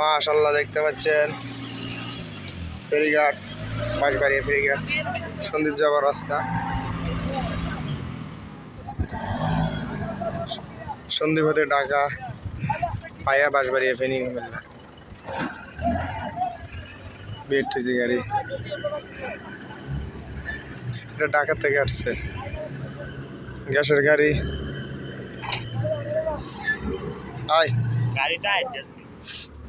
মাশাল্লাহ দেখতে পাচ্ছেন। ফেরিঘাট বাঁশবাড়িয়া ফেরিঘাট, সন্দীপ যাওয়ার রাস্তা। সন্দীপ হতে ঢাকা, পায়া বাঁশবাড়িয়া ফেনি কুমিল্লা। বিএটিসি গাড়ি। এটা ঢাকা থেকে আসছে। গ্যাসের গাড়ি। আয়। গাড়িটা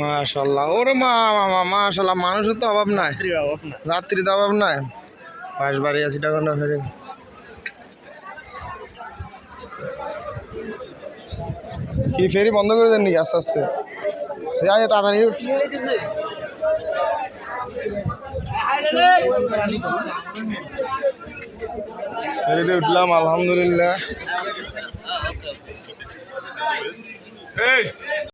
মাশাল্লাহ। ওরে মা মা মাশাল্লাহ মানুষের তো অভাব নাই। রাত্রি তো অভাব নাই। বাস বাড়ি আশি টাকা ফেরে। কি ফেরি বন্ধ করে দেন নাকি আস্তে আস্তে? যাই তাড়াতাড়ি উঠ। ফেরিতে উঠলাম আলহামদুলিল্লাহ।